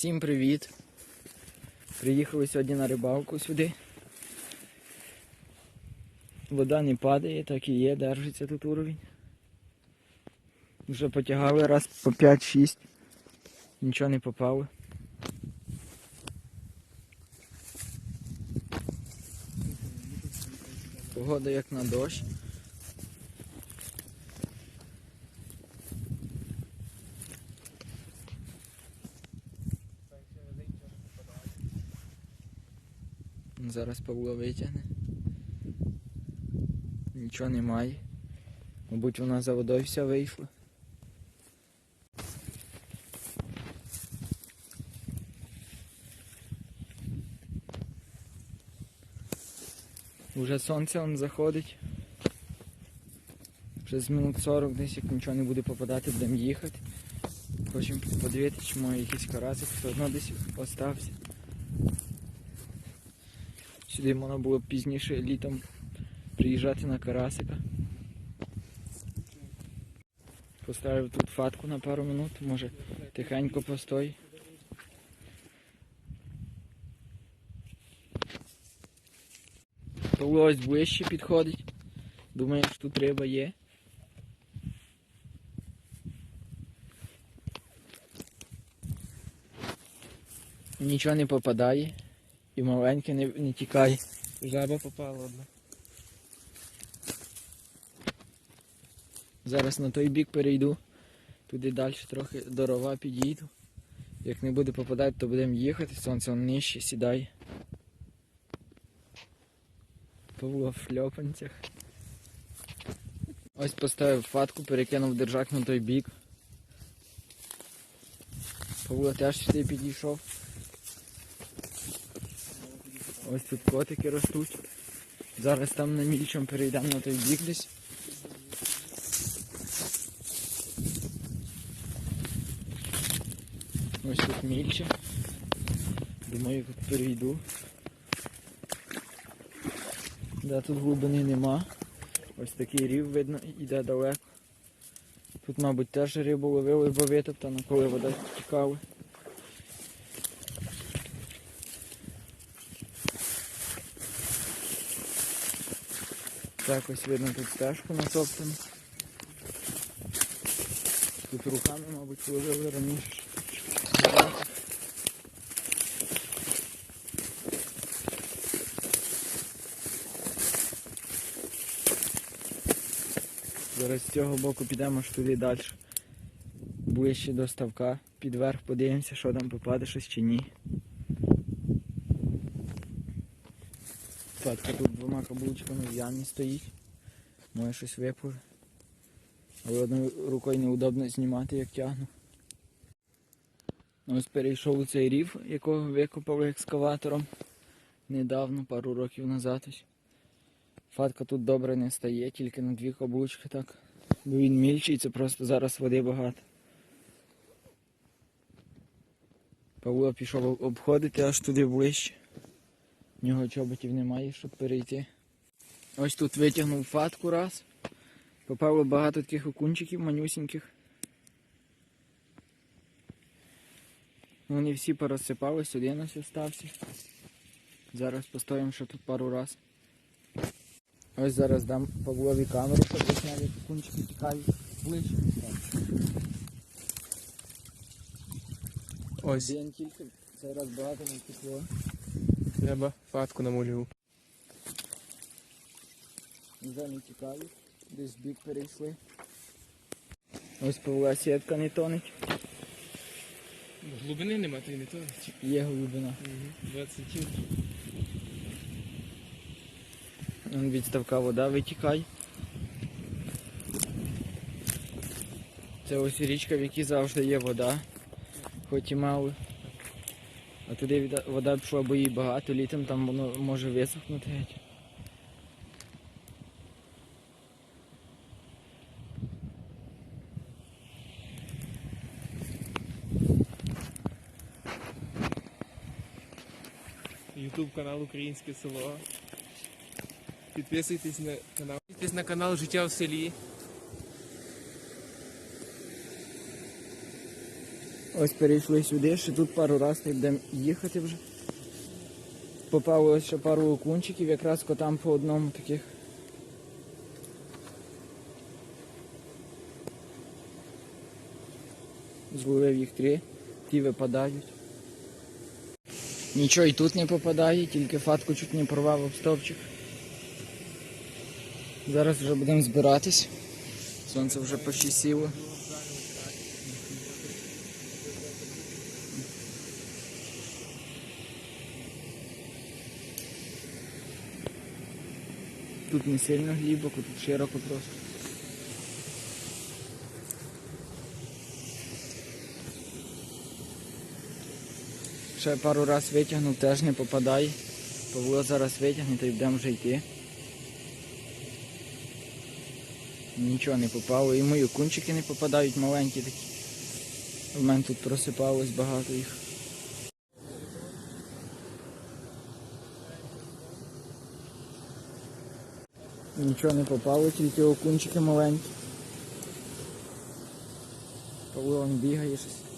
Всім привіт! Приїхали сьогодні на рибалку сюди. Вода не падає, так і є, держиться тут уровень. Вже потягали раз по 5-6. Нічого не попало. Погода як на дощ. Зараз Павло витягне. Нічого немає. Мабуть, вона за водою вся вийшла. Уже сонце он заходить. Вже з минут 40 десь як нічого не буде попадати, будемо їхати. Хочемо подивитися, чи може якийсь карасик, все одно десь остався. Сюди можна було пізніше літом приїжджати на карасика. Поставив тут фатку на пару минут, може тихенько постой. Павло ось ближче підходить. Думає, що тут риба є. Нічого не попадає. І маленьке не, не тікає. Жаба попала одна. Зараз на той бік перейду. Туди далі трохи до рова підійду. Як не буде попадати, то будемо їхати. Сонце он нижче сідає. Павло в шльопанцях. Ось поставив фатку, перекинув держак на той бік. Павло теж сюди підійшов. Ось тут котики ростуть. Зараз там на мільчому перейдемо на той бік десь. Ось тут мільче. Думаю, тут перейду. Да, тут глибини нема. Ось такий рів видно, іде далеко. Тут, мабуть, теж рибу ловили, бо витоптано, коли вода тікала. Так, ось видно тут стежку натоптану. Тут руками, мабуть, ловили раніше. Зараз з цього боку підемо ж туди далі. Ближче до ставка. Підверх подивимося, що там попаде щось чи ні. Татка тут двома каблучками в ямі стоїть. Може щось випливе. Але одною рукою неудобно знімати, як тягну. Ось перейшов у цей рів, якого викопали екскаватором недавно, пару років назад. Фатка тут добре не стає, тільки на дві каблучки так. Бо він мільчий, це просто зараз води багато. Павло пішов обходити аж туди ближче. В нього чоботів немає, щоб перейти. Ось тут витягнув фатку раз. Попало багато таких окунчиків манюсіньких. Вони всі порозсипались, один ось остався. Зараз постоїмо ще тут пару раз. Ось зараз дам Павлові камеру, щоб засняв, окунчики тікають ближче. Ось, Один тільки, цей раз багато не текло. Треба фатку намолював. Вже не тікають, десь бік перейшли. Ось Павла сітка не тонеть, Глибини нема, то й не то. є глибина. 20 Вон від ставка вода витікає. Це ось річка, в якій завжди є вода, хоч і мало. А туди вода пішла, бо її багато, літом там воно може висохнути геть. Ютуб канал Українське село. Підписуйтесь на канал. Підписуйтесь на канал Життя в селі. Ось перейшли сюди, ще тут пару разів й будемо їхати вже. Попали ось ще пару окунчиків, якраз котам по одному таких. Зловив їх три, ті випадають. Нічого і тут не попадає, тільки фатку чуть не порвав об стовпчик. Зараз вже будемо збиратись. Сонце вже почти сіло. Тут не сильно глибоко, тут широко просто. Ще пару раз витягнув, теж не попадає. Павло зараз витягне, то й будемо вже йти. Нічого не попало. І мої кунчики не попадають маленькі такі. У мене тут просипалось багато їх. Нічого не попало, тільки окунчики маленькі. Павло він бігає щось.